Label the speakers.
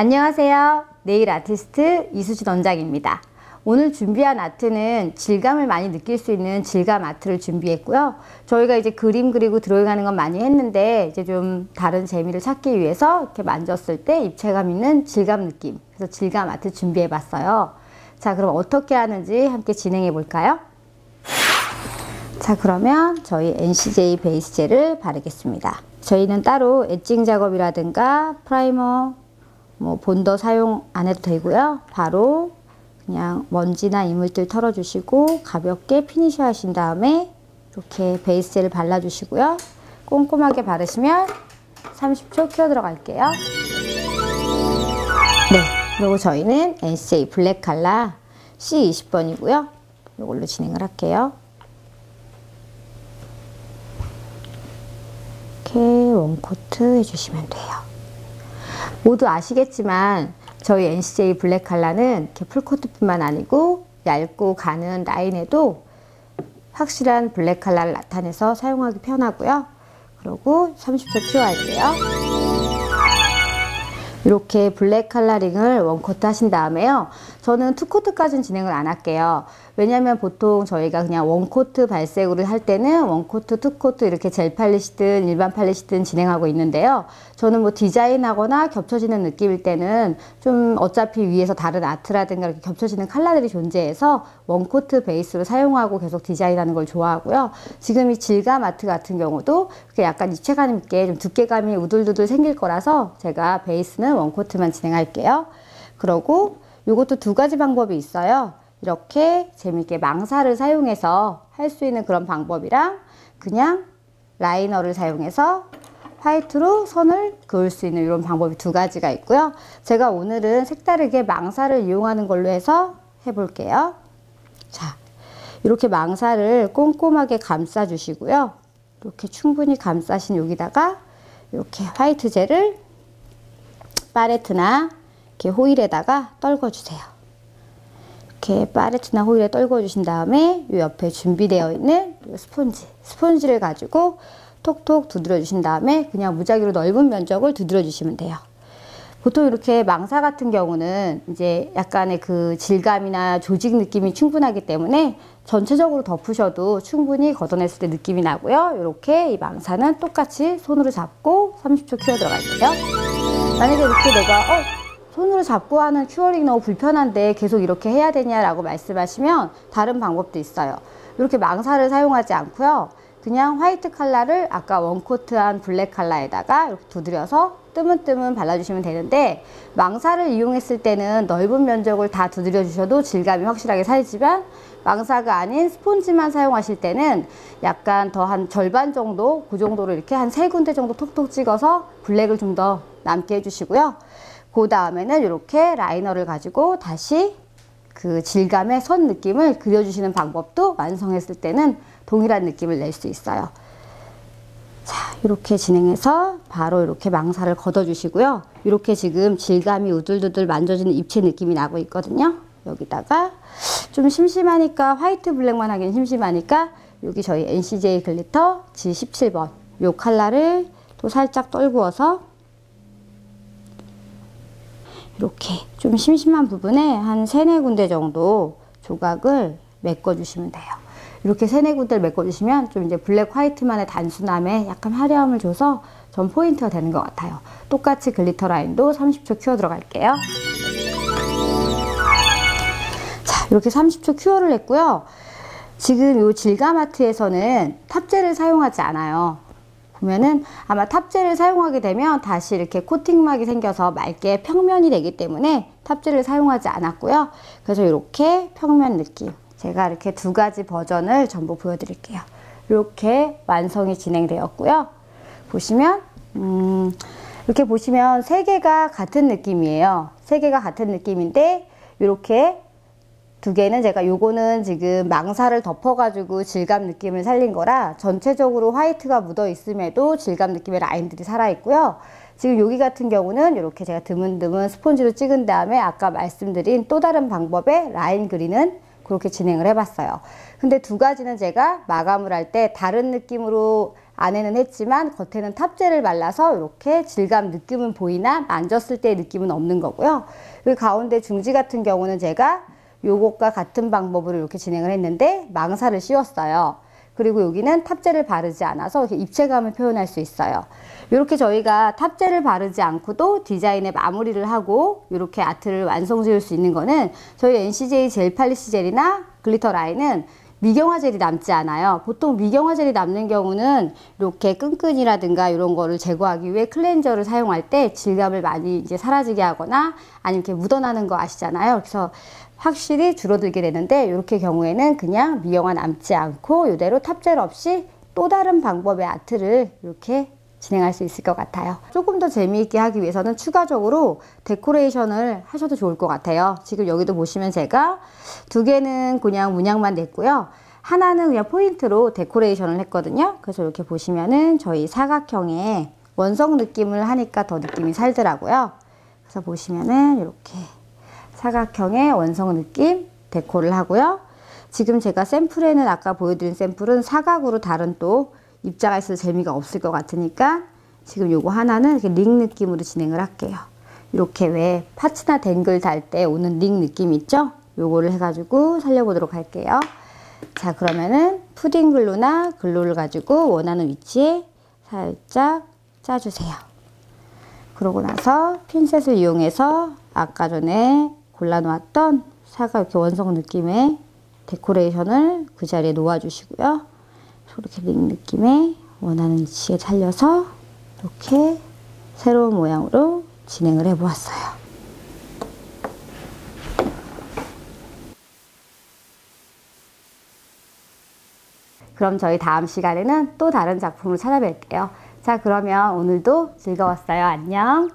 Speaker 1: 안녕하세요. 네일 아티스트 이수진 원장입니다. 오늘 준비한 아트는 질감을 많이 느낄 수 있는 질감 아트를 준비했고요. 저희가 이제 그림 그리고 드로잉하는 건 많이 했는데 이제 좀 다른 재미를 찾기 위해서 이렇게 만졌을 때 입체감 있는 질감 느낌. 그래서 질감 아트 준비해 봤어요. 자, 그럼 어떻게 하는지 함께 진행해 볼까요? 자, 그러면 저희 NCJ 베이스 젤을 바르겠습니다. 저희는 따로 엣징 작업이라든가 프라이머, 뭐 본더 사용 안 해도 되고요. 바로 그냥 먼지나 이물질 털어주시고 가볍게 피니쉬 하신 다음에 이렇게 베이스 젤을 발라주시고요. 꼼꼼하게 바르시면 30초 키워 들어갈게요. 네, 그리고 저희는 NCA 블랙 칼라 C20번이고요. 이걸로 진행을 할게요. 이렇게 원코트 해주시면 돼요. 모두 아시겠지만 저희 NCJ 블랙 칼라는 이렇게 풀코트뿐만 아니고 얇고 가는 라인에도 확실한 블랙 칼라를 나타내서 사용하기 편하고요. 그리고 30초 키워할게요. 이렇게 블랙 칼라링을 원코트 하신 다음에요. 저는 투코트까지는 진행을 안 할게요. 왜냐면 보통 저희가 그냥 원코트 발색으로 할 때는 원코트, 투코트 이렇게 젤 팔리시든 일반 팔리시든 진행하고 있는데요. 저는 뭐 디자인하거나 겹쳐지는 느낌일 때는 좀 어차피 위에서 다른 아트라든가 이렇게 겹쳐지는 칼라들이 존재해서 원코트 베이스로 사용하고 계속 디자인하는 걸 좋아하고요. 지금 이 질감 아트 같은 경우도 약간 입체감 있게 좀 두께감이 우들두들 생길 거라서 제가 베이스는 원코트만 진행할게요. 그러고 이것도 두 가지 방법이 있어요. 이렇게 재밌게 망사를 사용해서 할 수 있는 그런 방법이랑 그냥 라이너를 사용해서 화이트로 선을 그을 수 있는 이런 방법이 두 가지가 있고요. 제가 오늘은 색다르게 망사를 이용하는 걸로 해서 해볼게요. 자, 이렇게 망사를 꼼꼼하게 감싸 주시고요. 이렇게 충분히 감싸신 여기다가 이렇게 화이트 젤을 파레트나 이렇게 호일에다가 떨궈 주세요. 이렇게 파레트나 호일에 떨궈 주신 다음에 이 옆에 준비되어 있는 스폰지, 스폰지를 가지고 톡톡 두드려 주신 다음에 그냥 무작위로 넓은 면적을 두드려 주시면 돼요. 보통 이렇게 망사 같은 경우는 이제 약간의 그 질감이나 조직 느낌이 충분하기 때문에 전체적으로 덮으셔도 충분히 걷어냈을 때 느낌이 나고요. 이렇게 이 망사는 똑같이 손으로 잡고 30초 키워 들어갈게요. 만약에 이렇게 내가 어, 손으로 잡고 하는 큐어링 너무 불편한데 계속 이렇게 해야 되냐라고 말씀하시면 다른 방법도 있어요. 이렇게 망사를 사용하지 않고요. 그냥 화이트 칼라를 아까 원코트한 블랙 칼라에다가 이렇게 두드려서 뜨문뜨문 발라주시면 되는데 망사를 이용했을 때는 넓은 면적을 다 두드려 주셔도 질감이 확실하게 살지만 망사가 아닌 스폰지만 사용하실 때는 약간 더 한 절반 정도 그 정도로 이렇게 한 세 군데 정도 톡톡 찍어서 블랙을 좀 더 남게 해주시고요. 그 다음에는 이렇게 라이너를 가지고 다시 그 질감의 선 느낌을 그려주시는 방법도 완성했을 때는 동일한 느낌을 낼 수 있어요. 자, 이렇게 진행해서 바로 이렇게 망사를 걷어주시고요. 이렇게 지금 질감이 우들두들 만져지는 입체 느낌이 나고 있거든요. 여기다가 좀 심심하니까 화이트 블랙만 하긴 심심하니까 여기 저희 NCJ 글리터 G17번 요 컬러를 또 살짝 떨구어서 이렇게 좀 심심한 부분에 한 세네 군데 정도 조각을 메꿔주시면 돼요. 이렇게 세네 군데를 메꿔주시면 좀 이제 블랙 화이트만의 단순함에 약간 화려함을 줘서 전 포인트가 되는 것 같아요. 똑같이 글리터 라인도 30초 큐어 들어갈게요. 자, 이렇게 30초 큐어를 했고요. 지금 이 질감아트에서는 탑젤을 사용하지 않아요. 보면은 아마 탑젤을 사용하게 되면 다시 이렇게 코팅막이 생겨서 맑게 평면이 되기 때문에 탑젤을 사용하지 않았고요. 그래서 이렇게 평면 느낌 제가 이렇게 두 가지 버전을 전부 보여드릴게요. 이렇게 완성이 진행되었고요. 보시면 음, 이렇게 보시면 세 개가 같은 느낌이에요. 세 개가 같은 느낌인데 이렇게 두 개는 제가 요거는 지금 망사를 덮어가지고 질감 느낌을 살린 거라 전체적으로 화이트가 묻어 있음에도 질감 느낌의 라인들이 살아있고요. 지금 여기 같은 경우는 이렇게 제가 드문드문 스폰지로 찍은 다음에 아까 말씀드린 또 다른 방법의 라인 그리는 그렇게 진행을 해봤어요. 근데 두 가지는 제가 마감을 할 때 다른 느낌으로 안에는 했지만 겉에는 탑재를 발라서 이렇게 질감 느낌은 보이나 만졌을 때 느낌은 없는 거고요. 그 가운데 중지 같은 경우는 제가 요것과 같은 방법으로 이렇게 진행을 했는데 망사를 씌웠어요. 그리고 여기는 탑재를 바르지 않아서 이렇게 입체감을 표현할 수 있어요. 이렇게 저희가 탑재를 바르지 않고도 디자인의 마무리를 하고 이렇게 아트를 완성 지을 수 있는 거는 저희 NCJ 젤 팔리시 젤이나 글리터 라인은 미경화 젤이 남지 않아요. 보통 미경화 젤이 남는 경우는 이렇게 끈끈이라든가 이런 거를 제거하기 위해 클렌저를 사용할 때 질감을 많이 이제 사라지게 하거나 아니면 이렇게 묻어나는 거 아시잖아요. 그래서 확실히 줄어들게 되는데 이렇게 경우에는 그냥 미경화 남지 않고 이대로 탑젤 없이 또 다른 방법의 아트를 이렇게 진행할 수 있을 것 같아요. 조금 더 재미있게 하기 위해서는 추가적으로 데코레이션을 하셔도 좋을 것 같아요. 지금 여기도 보시면 제가 두 개는 그냥 문양만 냈고요. 하나는 그냥 포인트로 데코레이션을 했거든요. 그래서 이렇게 보시면은 저희 사각형의 원성 느낌을 하니까 더 느낌이 살더라고요. 그래서 보시면은 이렇게 사각형의 원성 느낌 데코를 하고요. 지금 제가 샘플에는 아까 보여드린 샘플은 사각으로 다른 또 입장에서 재미가 없을 것 같으니까 지금 요거 하나는 링 느낌으로 진행을 할게요. 이렇게 왜 파츠나 댕글 달 때 오는 링 느낌 있죠? 요거를 해가지고 살려보도록 할게요. 자 그러면은 푸딩 글루나 글루를 가지고 원하는 위치에 살짝 짜주세요. 그러고 나서 핀셋을 이용해서 아까 전에 골라놓았던 사과 이렇게 원성 느낌의 데코레이션을 그 자리에 놓아주시고요. 이렇게 링 느낌의 원하는 위치에 살려서 이렇게 새로운 모양으로 진행을 해 보았어요. 그럼 저희 다음 시간에는 또 다른 작품을 찾아뵐게요. 자, 그러면 오늘도 즐거웠어요. 안녕.